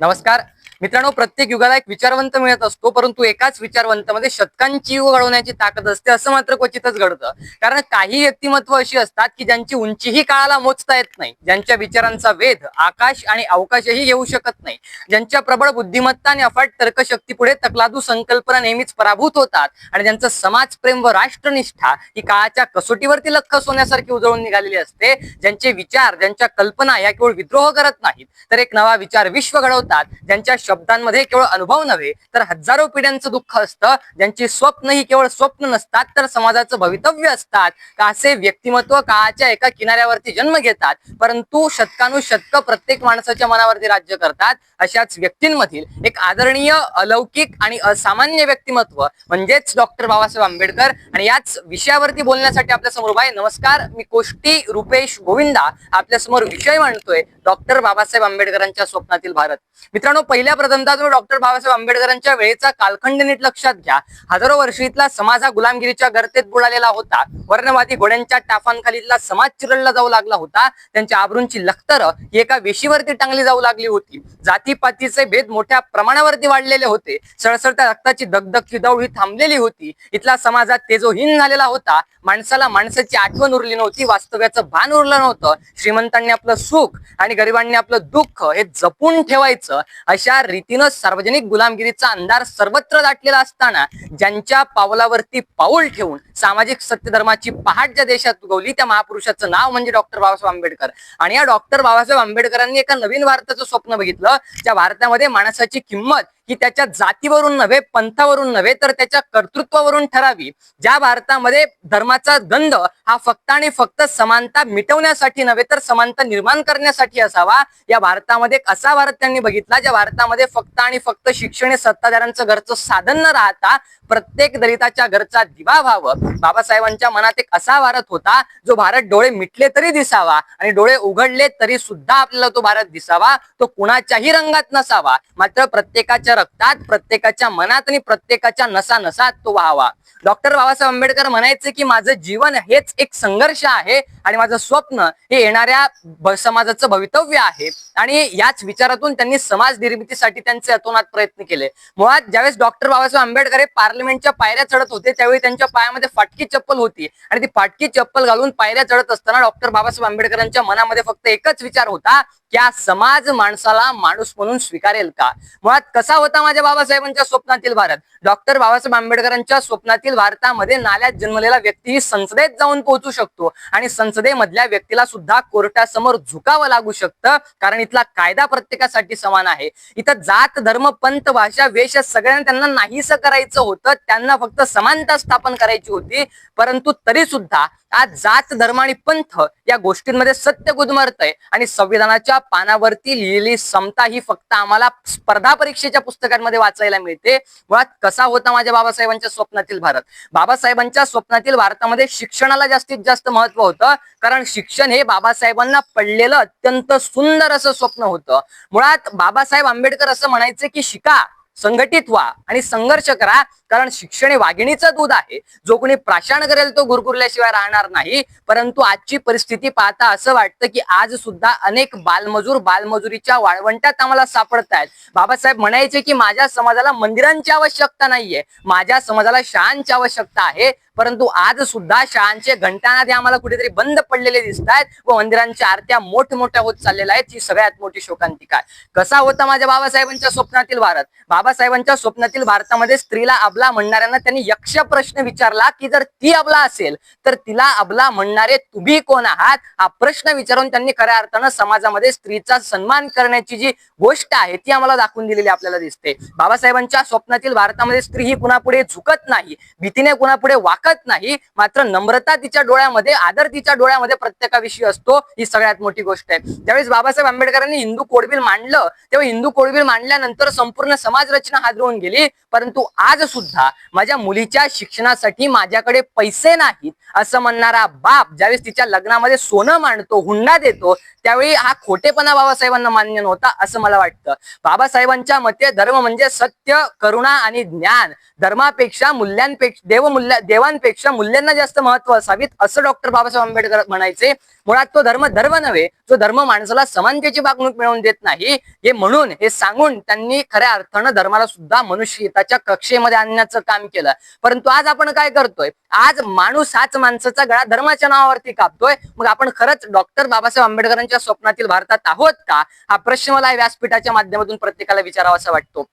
नमस्कार. मित्रांनो प्रत्येक युगाला एक विचारवंत मिळत असतो परंतु एकाच विचारवंतामध्ये शतकांची युग घडवण्याची ताकद असते असं मात्र क्वचितच घडतं. कारण काही व्यक्तिमत्व अशी असतात की ज्यांची उंचीही काळाला मोजता येत नाही ज्यांच्या विचारांचा वेध आकाश आणि अवकाशही घेऊ शकत नाही ज्यांच्या प्रबळ बुद्धिमत्ता आणि अफाट तर्कशक्ती पुढे तकलादू संकल्पना नेहमीच पराभूत होतात आणि ज्यांचं समाजप्रेम व राष्ट्रनिष्ठा ही काळाच्या कसोटीवरती लख सोन्यासारखी उजळून निघालेली असते. ज्यांचे विचार ज्यांच्या कल्पना या केवळ विद्रोह करत नाहीत तर एक नवा विचार विश्व घडवतात ज्यांच्या शब्दांमध्ये केवळ अनुभव नव्हे तर हजारो पिढ्यांचं दुःख असतं. ज्यांची स्वप्न ही केवळ स्वप्न नसतात तर समाजाचं भवितव्य असतात. का असे व्यक्तिमत्व काळाच्या एका किनाऱ्यावरती जन्म घेतात? परंतु शतकानुशतक प्रत्येक माणसाच्या मनावरती राज्य करतात. अशाच व्यक्तींमधील एक आदरणीय अलौकिक आणि असामान्य व्यक्तिमत्व म्हणजेच डॉक्टर बाबासाहेब आंबेडकर. आणि याच विषयावरती बोलण्यासाठी आपल्यासमोर उभा आहे. नमस्कार मी कोष्टी रुपेश गोविंदा. आपल्यासमोर विषय मांडतोय डॉक्टर बाबासाहेब आंबेडकरांच्या स्वप्नातील भारत. मित्रांनो पहिल्या प्रथमतः तुम्ही डॉक्टर बाबासाहेब आंबेडकरांच्या वेळेचा कालखंड नीट लक्षात घ्या. हजारो वर्ष इथला समाज हा गुलामगिरीच्या गर्तेत बुडालेला होता. वर्णवादी घोड्यांच्या टाफांखालीतला समाज चिरडला जाऊ लागला होता. त्यांच्या आबरूंची लखतर एका वेशीवरती टांगली जाऊ लागली होती. जातीपातीचे भेद मोठ्या प्रमाणावरती वाढलेले होते. सळसळत्या रक्ताची दगदग दौड ही थांबलेली होती. इथला समाजात तेजोहीन झालेला होता. माणसाला माणसाची आठवण उरली नव्हती. वास्तव्याचं भान उरलं नव्हतं. श्रीमंतांनी आपलं सुख आणि गरिबांनी आपलं दुःख हे जपून ठेवायचं. अशा रीतीनं सार्वजनिक गुलामगिरीचा अंधार सर्वत्र दाटलेला असताना ज्यांच्या पावलावरती पाऊल ठेवून सामाजिक सत्यधर्माची पहाट ज्या देशात उगवली त्या महापुरुषाचं नाव म्हणजे डॉक्टर बाबासाहेब आंबेडकर. आणि या डॉक्टर बाबासाहेब आंबेडकरांनी एका नवीन भारताचं स्वप्न बघितलं ज्या भारतामध्ये माणसाची किंमत ही त्याच्या जातीवरून नव्हे पंथावरून नव्हे तर त्याच्या कर्तृत्वावरून ठरावी. ज्या भारतामध्ये धर्माचा गंध हा फक्त आणि फक्त समानता मिटवण्यासाठी नव्हे तर समानता निर्माण करण्यासाठी असावा. या भारतामध्ये एक असा भारत त्यांनी बघितला? ज्या भारतामध्ये फक्त आणि फक्त शिक्षण हे सत्ताधाऱ्यांचं घरचं साधन न राहता प्रत्येक दलिताच्या घरचा दिवा व्हावं. बाबासाहेबांच्या मनात एक असा भारत होता जो भारत डोळे मिटले तरी दिसावा आणि डोळे उघडले तरी सुद्धा आपल्याला तो भारत दिसावा. तो कुणाच्याही रंगात नसावा. मात्र प्रत्येकाच्या रक्तात प्रत्येकाच्या मनात आणि प्रत्येकाच्या नसा नसात तो व्हावा. डॉक्टर बाबासाहेब आंबेडकर म्हणायचे की माझं जीवन हेच एक संघर्ष आहे. आणि माझं स्वप्न हे येणाऱ्या समाजाचं भवितव्य आहे. आणि याच विचारातून त्यांनी समाज निर्मितीसाठी त्यांचे अतोनात प्रयत्न केले. मुळात ज्यावेळेस डॉक्टर बाबासाहेब आंबेडकर हे पार्लमेंटच्या पायऱ्या चढत होते त्यावेळी त्यांच्या पायामध्ये फाटकी चप्पल होती. आणि ती फाटकी चप्पल घालून पायऱ्या चढत असताना डॉक्टर बाबासाहेब आंबेडकरांच्या मनामध्ये फक्त एकच विचार होता की समाज माणसाला माणूस म्हणून स्वीकारेल का? मुळात कसा होता माझ्या बाबासाहेबांच्या स्वप्नातील भारत? डॉक्टर बाबासाहेब आंबेडकरांच्या स्वप्नातील भारतामध्ये नाल्यात जन्मलेला व्यक्ती संसदेत जाऊन पोहोचू शकतो. आणि संसदेमधल्या व्यक्तीला सुद्धा कोर्टासमोर झुकावं लागू शकतं कारण इथला कायदा प्रत्येकासाठी समान आहे. इथं जात धर्म पंत भाषा वेश सगळ्यांना त्यांना नाहीसं करायचं होतं त्यांना फक्त समानता स्थापन करायची होती परंतु तरी सुद्धा आज जात धर्म आणि पंथ या गोष्टींमध्ये सत्य गुदमरतय. आणि संविधानाच्या पानावरती लिहिलेली समता ही फक्त आम्हाला स्पर्धा परीक्षेच्या पुस्तकांमध्ये वाचायला मिळते. मुळात कसा होता माझ्या बाबासाहेबांच्या स्वप्नातील भारत? बाबासाहेबांच्या स्वप्नातील भारतामध्ये शिक्षणाला जास्तीत जास्त महत्त्व होतं. कारण शिक्षण हे बाबासाहेबांना पडलेलं अत्यंत सुंदर असं स्वप्न होतं. मुळात बाबासाहेब आंबेडकर असं म्हणायचे की शिका संघटित व्हा आणि संघर्ष करा कारण शिक्षण हे वाघिणीचं दूध आहे. जो कोणी प्राशान करेल तो गुरगुरल्याशिवाय राहणार नाही. परंतु आजची परिस्थिती पाहता असं वाटतं की आज सुद्धा अनेक बालमजूर बालमजुरीच्या वाळवंटात आम्हाला सापडत आहेत बाबासाहेब म्हणायचे की माझ्या समाजाला मंदिरांची आवश्यकता नाहीये. माझ्या समाजाला शाळांची आवश्यकता आहे. परंतु आज सुद्धा शाळांचे घंटानादे आम्हाला कुठेतरी बंद पडलेले दिसत आहेत व मंदिरांच्या आरत्या मोठमोठ्या होत चाललेल्या आहेत ही सगळ्यात मोठी शोकांतिका आहे. कसा होता माझ्या बाबासाहेबांच्या स्वप्नातील भारत? बाबासाहेबांच्या स्वप्नातील भारतामध्ये स्त्रीला अबला म्हणणाऱ्यांना त्यांनी यक्ष प्रश्न विचारला की जर ती अबला असेल तर तिला अबला म्हणणारे तुम्ही कोण आहात? हा प्रश्न विचारून त्यांनी खऱ्या अर्थानं समाजामध्ये स्त्रीचा सन्मान करण्याची जी गोष्ट आहे ती आम्हाला दाखवून दिलेली आपल्याला दिसते. बाबासाहेबांच्या स्वप्नातील भारतामध्ये स्त्री ही कुणापुढे झुकत नाही भीतीने कुणापुढे शकत नाही. मात्र नम्रता तिच्या डोळ्यामध्ये आदर तिच्या डोळ्यामध्ये प्रत्येकाविषयी असतो ही सगळ्यात मोठी गोष्ट आहे. ज्यावेळेस बाबासाहेब आंबेडकरांनी हिंदू कोडबिल मांडलं तेव्हा हिंदू कोडबिल मांडल्यानंतर संपूर्ण समाज रचना हादरवून गेली. परंतु आज सुद्धा माझ्या मुलीच्या शिक्षणासाठी माझ्याकडे पैसे नाहीत असं म्हणणारा बाप ज्यावेळेस तिच्या लग्नामध्ये सोनं मांडतो हुंडा देतो त्यावेळी हा खोटेपणा बाबासाहेबांना मान्य नव्हता असं मला वाटतं. बाबासाहेबांच्या मते धर्म म्हणजे सत्य करुणा आणि ज्ञान. धर्मापेक्षा मूल्यांपेक्षा देवमूल्य देवां धर्मांपेक्षा मूल्यांना जास्त महत्त्व असावीत असं डॉक्टर बाबासाहेब आंबेडकर म्हणायचे. मुळात तो धर्म धर्म नव्हे जो धर्म माणसाला समानतेची वागणूक मिळवून देत नाही हे म्हणून हे सांगून त्यांनी खऱ्या अर्थानं धर्माला सुद्धा मनुष्यताच्या कक्षेमध्ये आणण्याचं काम केलं. परंतु आज आपण काय करतोय? आज माणूस हाच माणसाचा गळा धर्माच्या नावावरती कापतोय. मग आपण खरंच डॉक्टर बाबासाहेब आंबेडकरांच्या स्वप्नातील भारतात आहोत का? हा प्रश्न मला या व्यासपीठाच्या माध्यमातून प्रत्येकाला विचारावासा वाटतो.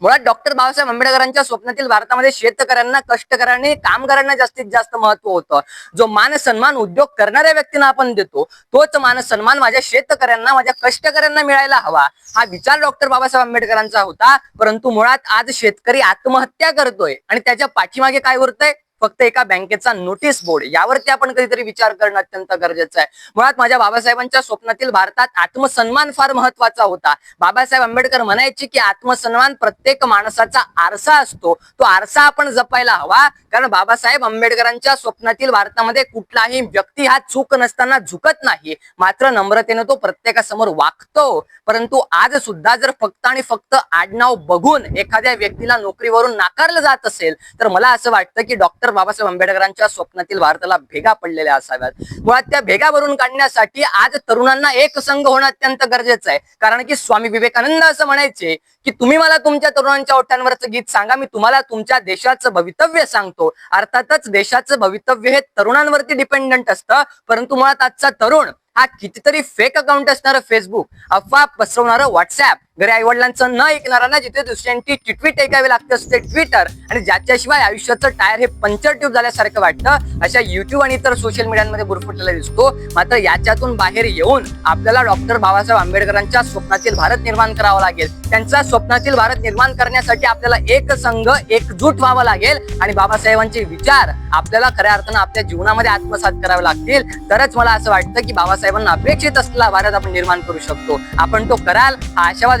मुळात डॉक्टर बाबासाहेब आंबेडकरांच्या स्वप्नातील भारतामध्ये शेतकऱ्यांना कष्टकऱ्यांनी कामगारांना जास्तीत जास्त महत्त्व होतं. जो मान सन्मान उद्योग करणाऱ्या व्यक्तींना आपण देतो तोच मान सन्मान माझ्या शेतकऱ्यांना माझ्या कष्टकऱ्यांना मिळायला हवा. हा विचार डॉक्टर बाबासाहेब आंबेडकरांचा होता. परंतु मुळात आज शेतकरी आत्महत्या करतोय आणि त्याच्या पाठीमागे काय उरतंय? फक्त एका बँकेचा नोटीस बोर्ड. यावरती आपण कधीतरी विचार करणं अत्यंत गरजेचं आहे. मुळात माझ्या बाबासाहेबांच्या स्वप्नातील भारतात आत्मसन्मान फार महत्त्वाचा होता. बाबासाहेब आंबेडकर म्हणायचे की आत्मसन्मान प्रत्येक माणसाचा आरसा असतो. तो आरसा आपण जपायला हवा. कारण बाबासाहेब आंबेडकरांच्या स्वप्नातील भारतामध्ये कुठलाही व्यक्ती हा चूक नसताना झुकत नाही. मात्र नम्रतेने तो प्रत्येकासमोर वागतो. परंतु आज सुद्धा जर फक्त आणि फक्त आडनाव बघून एखाद्या व्यक्तीला नोकरीवरून नाकारलं जात असेल तर मला असं वाटतं की डॉक्टर बाबासाहेब आंबेडकरांच्या स्वप्नातील भारताला भेगा पडलेल्या असाव्यात. मुळात त्या भेगा भरून काढण्यासाठी आज तरुणांना एक संघ होणं अत्यंत गरजेचं आहे. कारण की स्वामी विवेकानंद असं म्हणायचे की तुम्ही मला तुमच्या तरुणांच्या ओठांवरचं गीत सांगा मी तुम्हाला तुमच्या देशाचं भवितव्य सांगतो. अर्थातच देशाचं भवितव्य हे तरुणांवरती डिपेंडंट असतं. परंतु मुळात आजचा तरुण हा कितीतरी फेक अकाउंट असणारं फेसबुक अफवा पसरवणारं व्हॉट्सअप घरी आई वडिलांचं न ना जिथे दुसऱ्यांची चिटवीट ऐकावी लागते असते ट्विटर आणि ज्याच्याशिवाय आयुष्याचं टायर हे पंचर ट्यूब झाल्यासारखं वाटतं अशा युट्यूब आणि इतर सोशल मीडियामध्ये बुरफुटलेला दिसतो. मात्र याच्यातून बाहेर येऊन आपल्याला डॉक्टर बाबासाहेब आंबेडकरांच्या स्वप्नातील भारत निर्माण करावा लागेल. त्यांचा स्वप्नातील भारत निर्माण करण्यासाठी आपल्याला एक संघ एकजूट व्हावं लागेल. आणि बाबासाहेबांचे विचार आपल्याला खऱ्या अर्थानं आपल्या जीवनामध्ये आत्मसात करावे लागतील. तरच मला असं वाटतं की बाबासाहेबांना अपेक्षित असलेला भारत आपण निर्माण करू शकतो. आपण तो कराल हा आशावाद